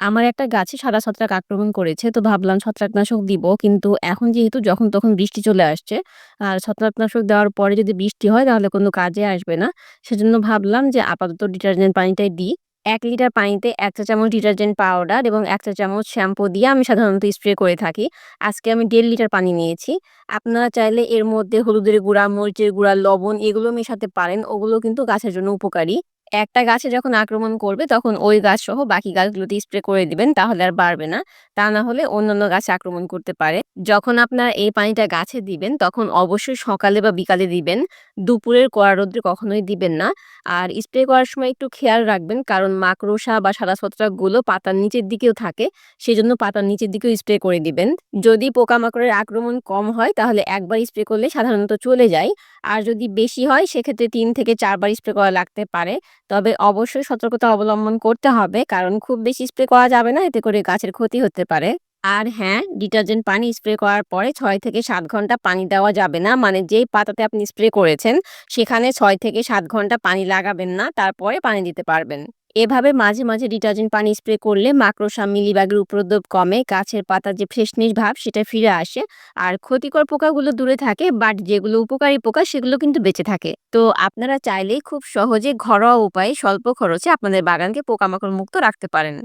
আমার একটা গাছে সাদা ছত্রাক আক্রমণ করেছে। তো ভাবলাম ছত্রাকনাশক দিব। কিন্তু এখন যেহেতু যখন তখন বৃষ্টি চলে আসছে, আর ছত্রাকনাশক দেওয়ার পরে যদি বৃষ্টি হয় তাহলে কোনো কাজে আসবে না। সেজন্য ভাবলাম যে আপাতত ডিটারজেন্ট পানিটাই দিই। এক লিটার পানিতে ১ চা চামচ ডিটারজেন্ট পাউডার এবং ১ চা চামচ শ্যাম্পু দিয়ে আমি সাধারণত স্প্রে করে থাকি। আজকে আমি দেড় লিটার পানি নিয়েছি। আপনারা চাইলে এর মধ্যে হলুদের গুঁড়া, মরিচের গুঁড়া, লবণ এগুলো মেশাতে পারেন। ওগুলো কিন্তু গাছের জন্য উপকারী। একটা গাছে যখন আক্রমণ করবে, তখন ওই গাছ সহ বাকি গাছগুলোতে স্প্রে করে দিবেন, তাহলে আর বাড়বে না। তা না হলে অন্যান্য গাছে আক্রমণ করতে পারে। যখন আপনারা এই পানিটা গাছে দিবেন, তখন অবশ্যই সকালে বা বিকালে দিবেন। দুপুরের কড়া রোদ্রে কখনোই দিবেন না। আর স্প্রে করার সময় একটু খেয়াল রাখবেন, কারণ মাকড়সা বা সাদা ছত্রাকগুলো পাতার নিচের দিকেও থাকে। সেজন্য পাতার নিচের দিকেও স্প্রে করে দিবেন। যদি পোকামাকড়ের আক্রমণ কম হয়, তাহলে একবার স্প্রে করলে সাধারণত চলে যায়। আর যদি বেশি হয়, সেক্ষেত্রে তিন থেকে চারবার স্প্রে করা লাগতে পারে। তবে অবশ্যই সতর্কতা অবলম্বন করতে হবে কারণ খুব বেশি স্প্রে করা যাবে না এতে করে গাছের ক্ষতি হতে পারে। আর হ্যাঁ, ডিটারজেন্ট পানি স্প্রে করার পরে ছয় থেকে সাত ঘণ্টা পানি দেওয়া যাবে না। মানে যেই পাতাতে আপনি স্প্রে করেছেন সেখানে ছয় থেকে সাত ঘণ্টা পানি লাগাবেন না। তারপরে পানি দিতে পারবেন। এভাবে মাঝে, মাঝে ডিটারজেন্ট পানি স্প্রে করলে মাকড়সা, মিলিবাগের উপদ্রব কমে, গাছের পাতার যে ফ্রেশনেস ভাব সেটা ফিরে আসে। আর ক্ষতিকর পোকাগুলো দূরে থাকে বাট যেগুলো উপকারী পোকা সেগুলো কিন্তু বেঁচে থাকে। তো আপনারা চাইলেই খুব সহজে ঘরোয়া উপায়ে স্বল্প খরচে আপনাদের বাগানকে পোকামাকড় মুক্ত রাখতে পারেন।